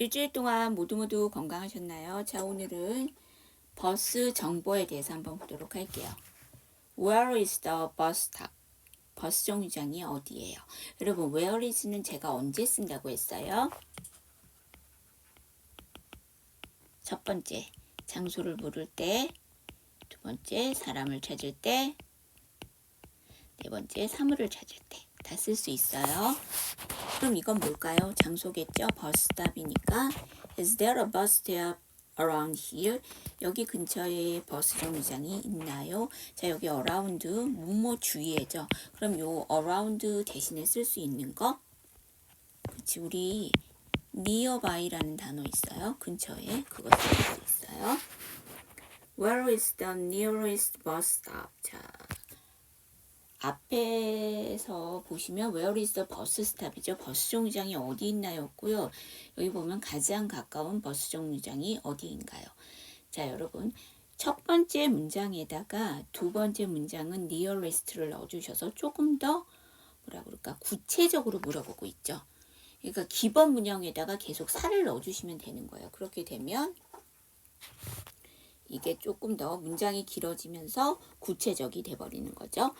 일주일 동안 모두 모두 건강하셨나요? 자, 오늘은 버스 정보에 대해서 한번 보도록 할게요. Where is the bus stop? 버스 정류장이 어디예요? 여러분, where is는 제가 언제 쓴다고 했어요? 첫 번째, 장소를 물을 때. 두 번째, 사람을 찾을 때. 네 번째, 사물을 찾을 때. 다 쓸 수 있어요. 그럼 이건 뭘까요? 장소겠죠? 버스탑이니까 Is there a bus stop around here? 여기 근처에 버스 정류장이 있나요? 자 여기 around 뭐뭐 주위에죠. 그럼 요 around 대신에 쓸 수 있는 거 그치 우리 nearby라는 단어 있어요. 근처에 그거 쓸 수 있어요. Where is the nearest bus stop? 자 앞에서 보시면 where is the bus stop이죠. 버스 정류장이 어디 있나였고요. 여기 보면 가장 가까운 버스 정류장이 어디인가요? 자, 여러분. 첫 번째 문장에다가 두 번째 문장은 nearest를 넣어주셔서 조금 더 뭐라 그럴까 구체적으로 물어보고 있죠. 그러니까 기본 문형에다가 계속 살을 넣어주시면 되는 거예요. 그렇게 되면 이게 조금 더 문장이 길어지면서 구체적이 돼버리는 거죠.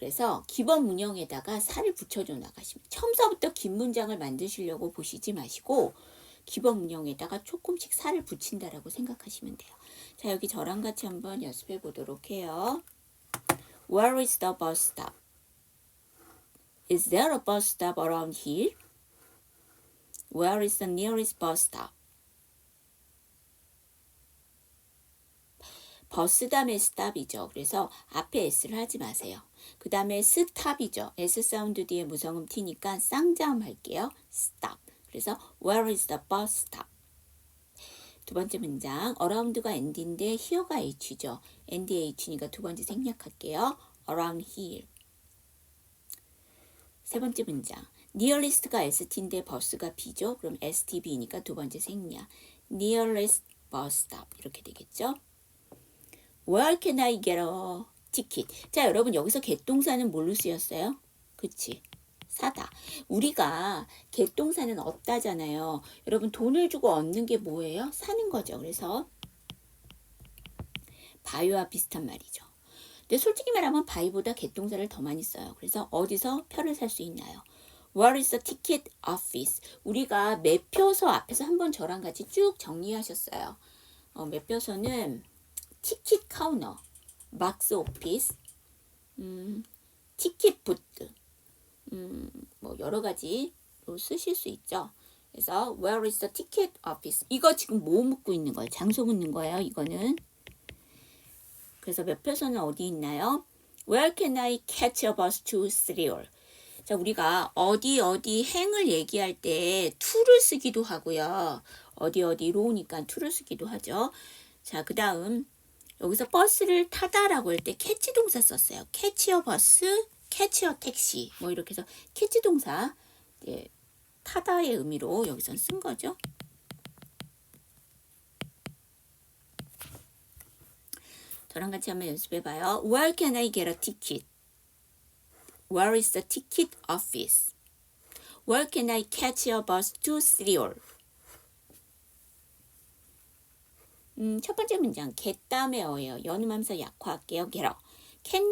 그래서 기본 문형에다가 살을 붙여줘 나가시면 처음서부터 긴 문장을 만드시려고 보시지 마시고 기본 문형에다가 조금씩 살을 붙인다라고 생각하시면 돼요. 자 여기 저랑 같이 한번 연습해 보도록 해요. Where is the bus stop? Is there a bus stop around here? Where is the nearest bus stop? 버스 다음에 스탑이죠. 그래서 앞에 S를 하지 마세요. 그 다음에 스탑이죠. S 사운드 뒤에 무성음 T니까 쌍자음 할게요. stop. 그래서 where is the bus stop? 두 번째 문장 around가 end인데 here가 H죠. and H니까 두 번째 생략할게요. around here. 세 번째 문장 nearest가 ST인데 버스가 B죠. 그럼 STB니까 두 번째 생략. nearest bus stop 이렇게 되겠죠. Where can I get a ticket? 자, 여러분 여기서 개동사는 뭘로 쓰였어요? 그치? 사다. 우리가 개동사는 없다잖아요. 여러분 돈을 주고 얻는 게 뭐예요? 사는 거죠. 그래서 바이와 비슷한 말이죠. 근데 솔직히 말하면 바이보다 개동사를 더 많이 써요. 그래서 어디서 표를 살 수 있나요? Where is the ticket office? 우리가 매표소 앞에서 한번 저랑 같이 쭉 정리하셨어요. 어, 매표소는 티켓 카우너, 막스 오피스, 음, 티켓 부트, 음, 뭐 여러 가지로 쓰실 수 있죠. 그래서 where is the ticket office? 이거 지금 뭐 묻고 있는 거예요? 장소 묻는 거예요. 이거는. 그래서 매표소는 어디 있나요? Where can I catch a bus to Seoul? 자, 우리가 어디 어디 행을 얘기할 때 to를 쓰기도 하고요. 어디 어디로니까 to를 쓰기도 하죠. 자, 그 다음 여기서 버스를 타다라고 할 때 캐치 동사 썼어요. 캐치어 버스, 캐치어 택시 뭐 이렇게 해서 캐치 동사 예, 타다의 의미로 여기선 쓴 거죠. 저랑 같이 한번 연습해 봐요. Where can I get a ticket? Where is the ticket office? Where can I catch a bus to Seoul? 음, 첫 번째 문장 다음에 어예요. 연음하면서 약화할게요. get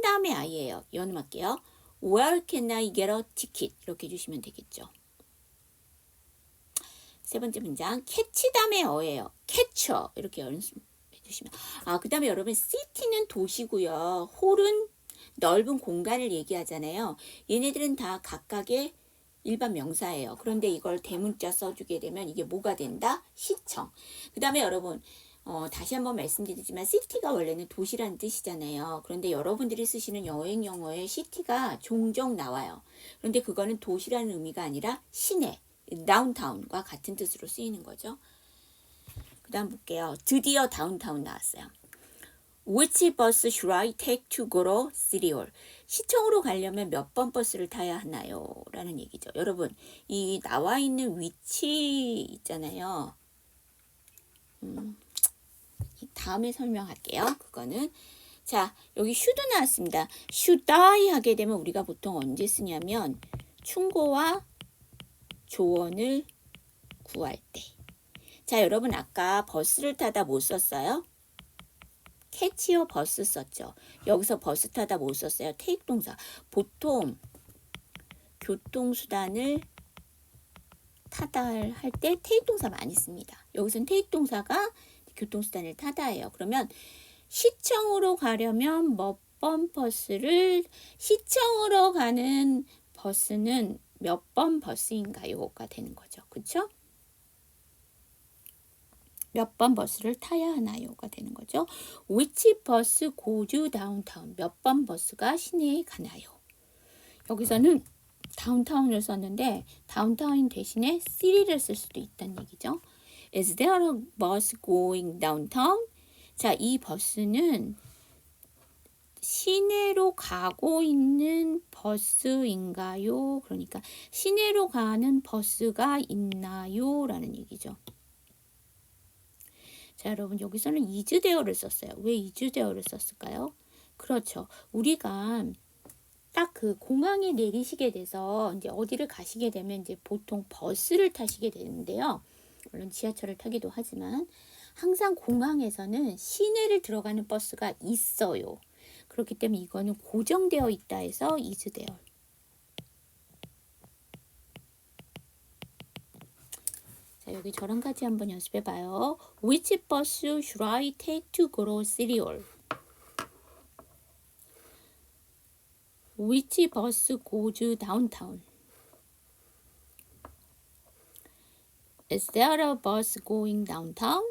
다음에 I예요. 연음할게요. Where can I get a ticket? 이렇게 해주시면 되겠죠. 세 번째 문장 다음에 어예요. catcher 이렇게 연습해 주시면 아, 그 다음에 여러분 city는 도시고요. 홀은 넓은 공간을 얘기하잖아요. 얘네들은 다 각각의 일반 명사예요. 그런데 이걸 대문자 써주게 되면 이게 뭐가 된다? 시청. 그 다음에 여러분 어, 다시 한번 말씀드리지만 시티가 원래는 도시라는 뜻이잖아요. 그런데 여러분들이 쓰시는 여행 영어에 시티가 종종 나와요. 그런데 그거는 도시라는 의미가 아니라 시내, 다운타운과 같은 뜻으로 쓰이는 거죠. 그 다음 볼게요. 드디어 다운타운 나왔어요. Which bus should I take to go to City Hall? 시청으로 가려면 몇 번 버스를 타야 하나요? 라는 얘기죠. 여러분, 이 나와 있는 위치 있잖아요. 음, 다음에 설명할게요. 그거는 자 여기 should 나왔습니다. I 하게 되면 우리가 보통 언제 쓰냐면 충고와 조언을 구할 때. 자, 여러분 아까 버스를 타다 못 썼어요? 캐치어 버스 썼죠. 여기서 버스 타다 못 썼어요. 테이크 동사. 보통 교통수단을 타다 할 때 테이크 동사 많이 씁니다. 여기서는 테이크 동사가 교통수단을 타다예요. 그러면 시청으로 가려면 몇 번 버스를 시청으로 가는 버스는 몇 번 버스인가요가 되는 거죠. 그쵸? 몇번 버스를 타야 하나 요가 되는 거죠. Which bus goes downtown? 몇 번 버스가 시내에 가나요? 여기서는 다운타운을 썼는데 다운타운 대신에 city를 쓸 수도 있다는 얘기죠. Is there a bus going downtown? 자, 이 버스는 시내로 가고 있는 버스인가요? 그러니까 시내로 가는 버스가 있나요? 라는 얘기죠. 자, 여러분 여기서는 이즈데어를 썼어요. 왜 이즈데어를 썼을까요? 그렇죠. 우리가 딱 그 공항에 내리시게 돼서 이제 어디를 가시게 되면 이제 보통 버스를 타시게 되는데요. 물론 지하철을 타기도 하지만 항상 공항에서는 시내를 들어가는 버스가 있어요. 그렇기 때문에 이거는 고정되어 있다 해서 이즈데어. 자, 여기 저랑 같이 한번 연습해 봐요. Which bus should I take to go to City Hall? Which bus goes downtown? Is there a bus going downtown?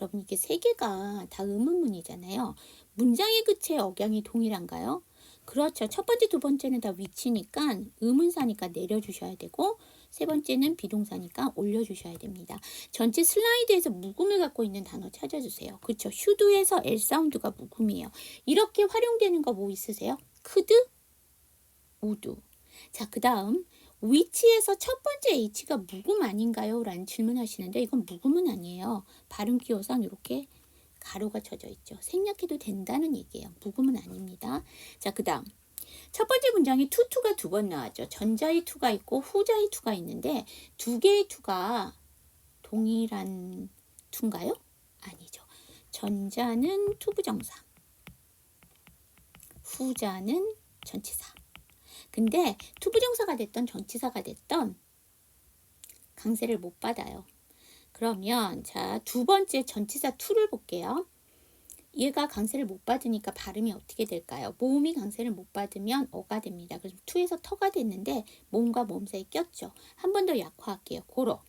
여러분 이게 세 개가 다 의문문이잖아요. 문장의 끝에 억양이 동일한가요? 그렇죠. 첫 번째, 두 번째는 다 위치니까 의문사니까 내려주셔야 되고 세 번째는 비동사니까 올려주셔야 됩니다. 전체 슬라이드에서 묵음을 갖고 있는 단어 찾아주세요. 그렇죠. 슈드에서 L 사운드가 묵음이에요. 이렇게 활용되는 거 뭐 있으세요? 크드, 우드. 자, 그 다음 위치에서 첫 번째 H가 묵음 아닌가요? 라는 질문하시는데 이건 묵음은 아니에요. 발음 기호상 이렇게 가로가 쳐져 있죠. 생략해도 된다는 얘기예요. 묵음은 아닙니다. 자, 그 다음 첫 번째 문장에 투투가 두 번 나왔죠. 전자의 투가 있고 후자의 투가 있는데 두 개의 투가 동일한 투인가요? 아니죠. 전자는 투부정사, 후자는 전치사. 근데 투부정사가 됐던 전치사가 됐던 강세를 못 받아요. 그러면 자 두 번째 전치사 투를 볼게요. 얘가 강세를 못 받으니까 발음이 어떻게 될까요? 모음이 강세를 못 받으면 어가 됩니다. 그래서 투에서 터가 됐는데 모음과 모음 사이 꼈죠. 한 번 더 약화할게요. 고로.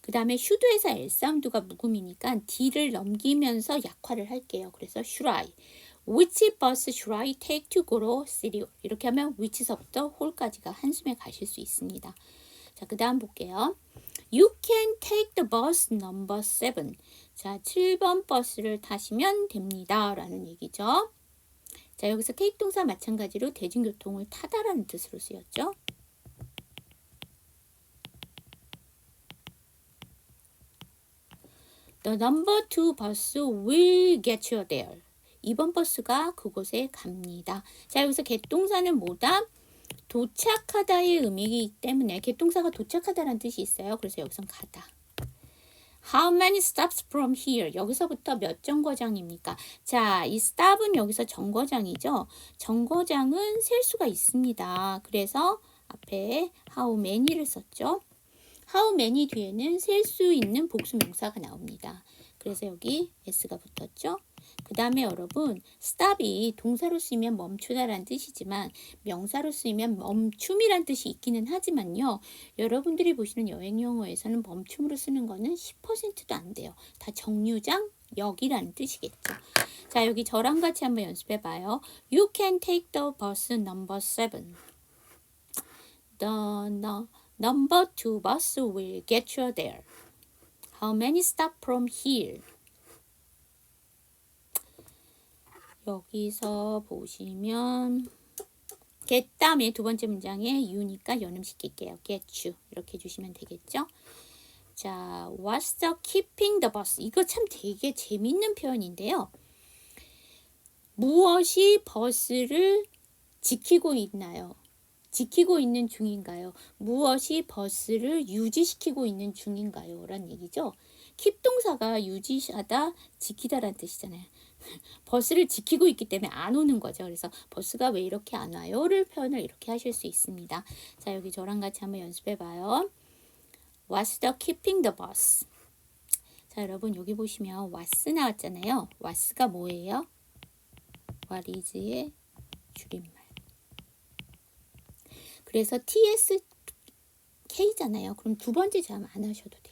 그 다음에 슈드에서 L 사운드가 묵음이니까 D를 넘기면서 약화를 할게요. 그래서 슈라이. Which bus should I take to go to city? 이렇게 하면 which서부터 홀까지가 한숨에 가실 수 있습니다. 자, 그 다음 볼게요. You can take the bus number 7. 자, 7번 버스를 타시면 됩니다. 라는 얘기죠. 자, 여기서 take 동사 마찬가지로 대중교통을 타다라는 뜻으로 쓰였죠. The number 2 bus will get you there. 2번 버스가 그곳에 갑니다. 자, 여기서 개동사는 뭐다? 도착하다의 의미이기 때문에 개동사가 도착하다라는 뜻이 있어요. 그래서 여기선 가다. How many stops from here? 여기서부터 몇 정거장입니까? 자, 이 stop은 여기서 정거장이죠. 정거장은 셀 수가 있습니다. 그래서 앞에 how many를 썼죠. how many 뒤에는 셀 수 있는 복수 명사가 나옵니다. 그래서 여기 s가 붙었죠. 그 다음에 여러분 stop이 동사로 쓰이면 멈추다라는 뜻이지만 명사로 쓰이면 멈춤이란 뜻이 있기는 하지만요. 여러분들이 보시는 여행 용어에서는 멈춤으로 쓰는 거는 10%도 안 돼요. 다 정류장, 역이라는 뜻이겠죠. 자 여기 저랑 같이 한번 연습해 봐요. You can take the bus number 7. The no, number 2 bus will get you there. How many stop from here? 여기서 보시면 get 다음에 두 번째 문장에 you니까 연음시킬게요. get you 이렇게 해주시면 되겠죠. 자, what's the keeping the bus? 이거 참 되게 재밌는 표현인데요. 무엇이 버스를 지키고 있나요? 지키고 있는 중인가요? 무엇이 버스를 유지시키고 있는 중인가요? 라는 얘기죠. 킵 동사가 유지하다, 지키다라는 뜻이잖아요. 버스를 지키고 있기 때문에 안 오는 거죠. 그래서 버스가 왜 이렇게 안 와요?를 표현을 이렇게 하실 수 있습니다. 자, 여기 저랑 같이 한번 연습해 봐요. What's the keeping the bus? 자, 여러분 여기 보시면 what's 나왔잖아요. what's가 뭐예요? what is의 줄임말. 그래서 TSK잖아요. 그럼 두 번째 자음 안 하셔도 되죠.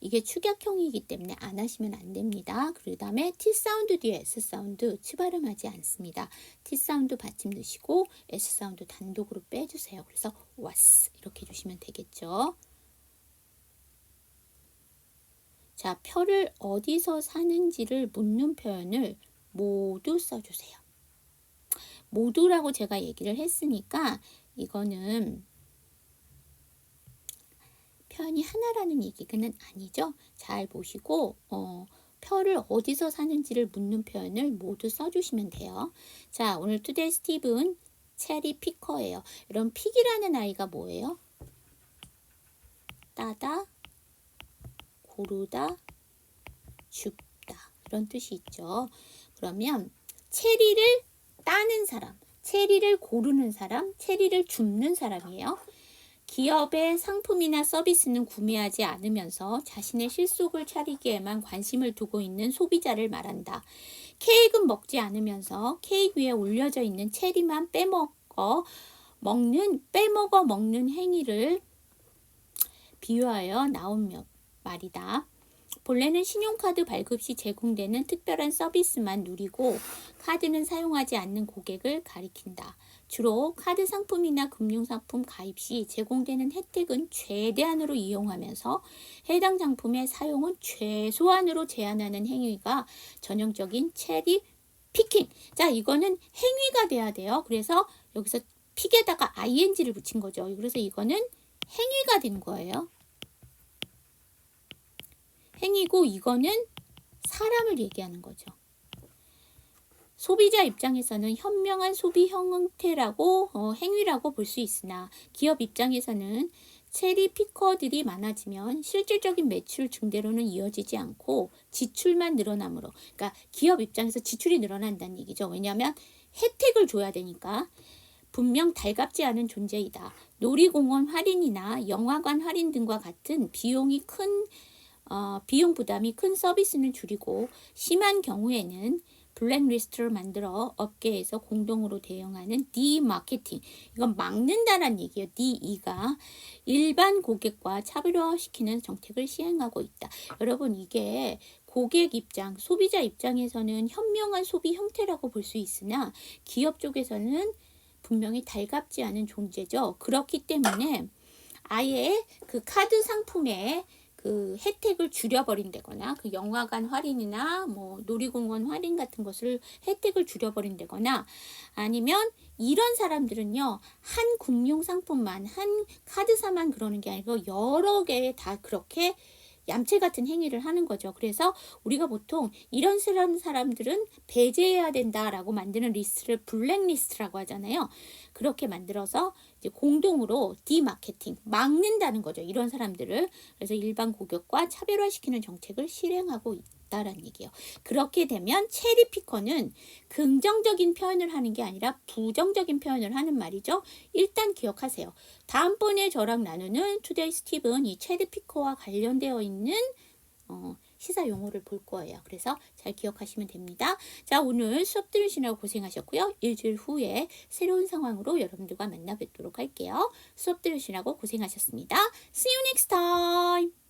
이게 축약형이기 때문에 안 하시면 안 됩니다. 그 다음에 T 사운드 뒤에 S 사운드 치발음하지 않습니다. T 사운드 받침 넣으시고 S 사운드 단독으로 빼주세요. 그래서 was 이렇게 해주시면 되겠죠. 자, 표를 어디서 사는지를 묻는 표현을 모두 써주세요. 모두라고 제가 얘기를 했으니까 이거는 표현이 하나라는 얘기는 아니죠. 잘 보시고 어, 표를 어디서 사는지를 묻는 표현을 모두 써주시면 돼요. 자, 오늘 투데이 스티븐 체리 피커예요. 여러분 픽이라는 아이가 뭐예요? 따다, 고르다, 줍다 이런 뜻이 있죠. 그러면 체리를 따는 사람, 체리를 고르는 사람, 체리를 줍는 사람이에요. 기업의 상품이나 서비스는 구매하지 않으면서 자신의 실속을 차리기에만 관심을 두고 있는 소비자를 말한다. 케이크는 먹지 않으면서 케이크 위에 올려져 있는 체리만 빼먹어 먹는 빼먹어 먹는 행위를 비유하여 나온 말이다. 본래는 신용카드 발급 시 제공되는 특별한 서비스만 누리고 카드는 사용하지 않는 고객을 가리킨다. 주로 카드 상품이나 금융상품 가입 시 제공되는 혜택은 최대한으로 이용하면서 해당 상품의 사용은 최소한으로 제한하는 행위가 전형적인 체리 피킹. 자, 이거는 행위가 돼야 돼요. 그래서 여기서 픽에다가 ing를 붙인 거죠. 그래서 이거는 행위가 된 거예요. 행위고 이거는 사람을 얘기하는 거죠. 소비자 입장에서는 현명한 소비 형태라고 어, 행위라고 볼 수 있으나 기업 입장에서는 체리 피커들이 많아지면 실질적인 매출 증대로는 이어지지 않고 지출만 늘어나므로 그러니까 기업 입장에서 지출이 늘어난다는 얘기죠. 왜냐하면 혜택을 줘야 되니까 분명 달갑지 않은 존재이다. 놀이공원 할인이나 영화관 할인 등과 같은 비용이 큰 어, 비용 부담이 큰 서비스는 줄이고 심한 경우에는 블랙리스트를 만들어 업계에서 공동으로 대응하는 디마케팅 이건 막는다는 얘기예요. DE가 일반 고객과 차별화시키는 정책을 시행하고 있다. 여러분 이게 고객 입장, 소비자 입장에서는 현명한 소비 형태라고 볼 수 있으나 기업 쪽에서는 분명히 달갑지 않은 존재죠. 그렇기 때문에 아예 그 카드 상품에 그 혜택을 줄여버린다거나 그 영화관 할인이나 뭐 놀이공원 할인 같은 것을 혜택을 줄여버린다거나 아니면 이런 사람들은요 한 금융 상품만 한 카드사만 그러는 게 아니고 여러 개 다 그렇게 얌체 같은 행위를 하는 거죠. 그래서 우리가 보통 이런 사람 사람들은 배제해야 된다라고 만드는 리스트를 블랙리스트라고 하잖아요. 그렇게 만들어서 공동으로 디마케팅 막는다는 거죠. 이런 사람들을 그래서 일반 고객과 차별화시키는 정책을 실행하고 있다라는 얘기예요. 그렇게 되면 체리 피커는 긍정적인 표현을 하는 게 아니라 부정적인 표현을 하는 말이죠. 일단 기억하세요. 다음번에 저랑 나누는 투데이 스티븐 이 체리 피커와 관련되어 있는 어, 시사 용어를 볼 거예요. 그래서 잘 기억하시면 됩니다. 자, 오늘 수업 들으시느라 고생하셨고요. 일주일 후에 새로운 상황으로 여러분들과 만나 뵙도록 할게요. 수업 들으시라고 고생하셨습니다. See you next time!